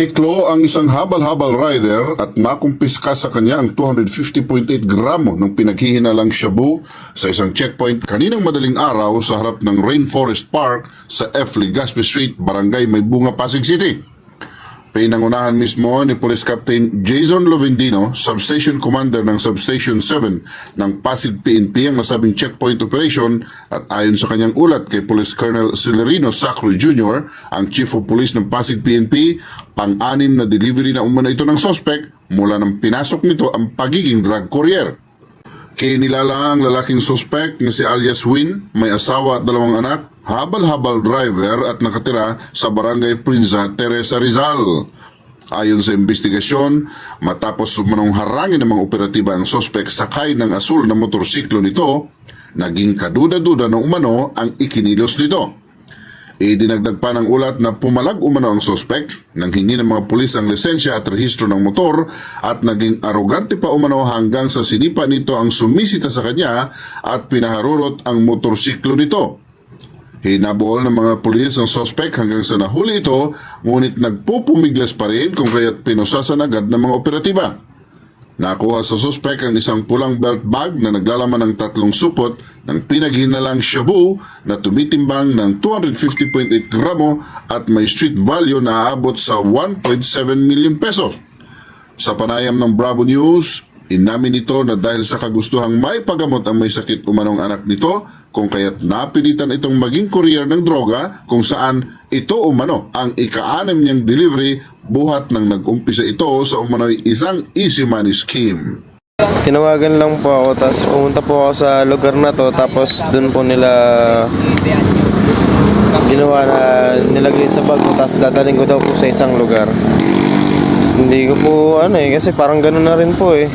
Natiklo ang isang habal-habal rider at nakumpiska sa kanya ang 250.8 gramo ng pinaghihinalang shabu sa isang checkpoint kaninang madaling araw sa harap ng Rainforest Park sa F. Legazpi Street, Barangay Maybunga, Pasig City. Pinangunahan mismo ni Police Captain Jason Lovendino, Substation Commander ng Substation 7 ng Pasig PNP ang nasabing checkpoint operation at ayon sa kanyang ulat kay Police Colonel Celerino Sacro Jr., ang Chief of Police ng Pasig PNP, pang-anim na delivery na umano ito ng suspect mula nang pinasok nito ang pagiging drug courier. Kinilala ang lalaking suspect na si alias Win, may asawa at dalawang anak, habal-habal driver at nakatira sa barangay Prinza, Teresa Rizal. Ayon sa investigasyon, matapos sumanong harangin ng mga operatiba ang suspect sakay ng asul na motorsiklo nito, naging kaduda-duda na umano ang ikinilos nito. Idinagdag pa ng ulat na pumalag umano ang suspect nang hingi ng mga pulis ang lisensya at rehistro ng motor at naging arogante pa umano hanggang sa sinipa nito ang sumisita sa kanya at pinaharurot ang motorsiklo nito. Hinabol ng mga pulis ang suspect hanggang sa nahuli ito ngunit nagpupumiglas pa rin kung kaya't pinusasan agad ng mga operatiba. Nakuha sa suspect ang isang pulang belt bag na naglalaman ng tatlong supot ng pinaghinalang shabu na tumitimbang ng 250.8 gramo at may street value na aabot sa 1.7 million pesos. Sa panayam ng Bravo News, inamin ito na dahil sa kagustuhang may pagamot ang may sakit umanong anak nito, kung kaya't napilitan itong maging courier ng droga kung saan ito umano ang ika-anim niyang delivery buhat nang nag-umpisa ito sa umano'y isang easy money scheme. Tinawagan lang po ako, tapos pumunta po ako sa lugar na to, tapos dun po nila ginawa na nilagay sa bag ko, tapos dadaling ko daw po sa isang lugar. Hindi ko po ano eh, kasi parang ganun na rin po eh.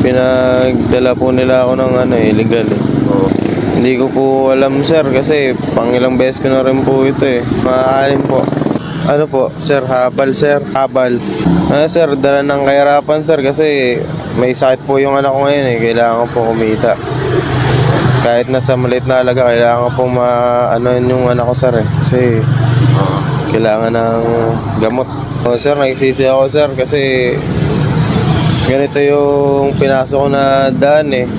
Pinagdala po nila ako ng ano eh, illegal eh. Hindi ko po alam sir kasi pang ilang beses ko na rin po ito eh. Maaalim po. Ano po, sir, habal sir, habal. Ah, sir, dala ng kahirapan sir kasi may sakit po yung anak ko ngayon eh. Kailangan ko po kumita. Kahit nasa maliit na alaga, kailangan ko po ma ano yung anak ko sir eh. Kasi kailangan ng gamot. O sir, nagsisi ako sir kasi ganito yung pinasok ko na daan eh.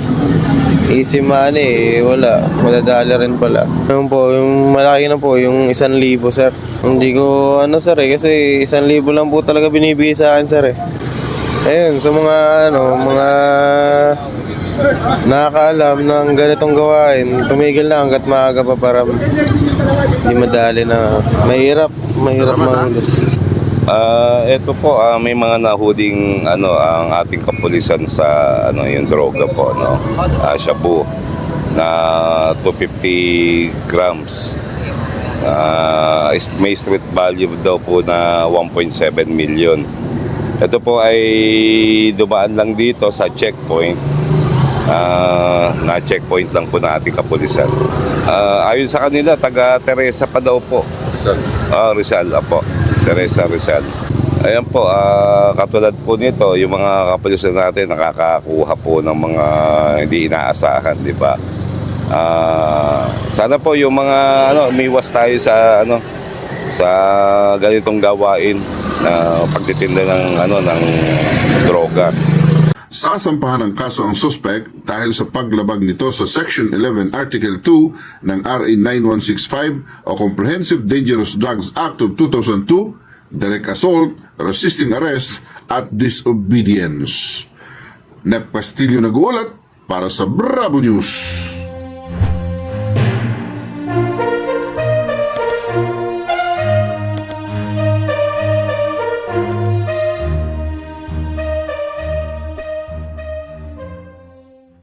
Easy money eh, wala. Madadali rin pala. Yung po, yung malaki na po, yung isang libo sir. Hindi ko ano sir eh, kasi isang libo lang po talaga binibigay sa akin sir eh. Ayun, sa mga ano, mga nakakaalam ng ganitong gawain, tumigil na hanggat maaga pa para hindi madali na mahirap, mahirap mahulog. Ah, ito po ah, may mga nahuding ano ang ating kapulisan sa ano yung droga po no. Ah, shabu na 250 grams. Is- may street value daw po na 1.7 million. Ito po ay dumaan lang dito sa checkpoint. Ah, na checkpoint lang po ng ating kapulisan. Ah, ayon sa kanila, taga Teresa pa daw po. Ah, Rizal, apo. Teresa Rizal. Ayan po, ah, katulad po nito, yung mga kapulisan natin nakakakuha po ng mga hindi inaasahan, di ba? Ah, sana po yung mga ano, umiwas tayo sa ano sa ganitong gawain na pagtitinda ng ano ng droga. Sasampahan ng kaso ang suspect dahil sa paglabag nito sa Section 11 Article 2 ng RA 9165 o Comprehensive Dangerous Drugs Act of 2002, direct assault, resisting arrest, at disobedience. Nep Castillo nag-uulat para sa Bravo News.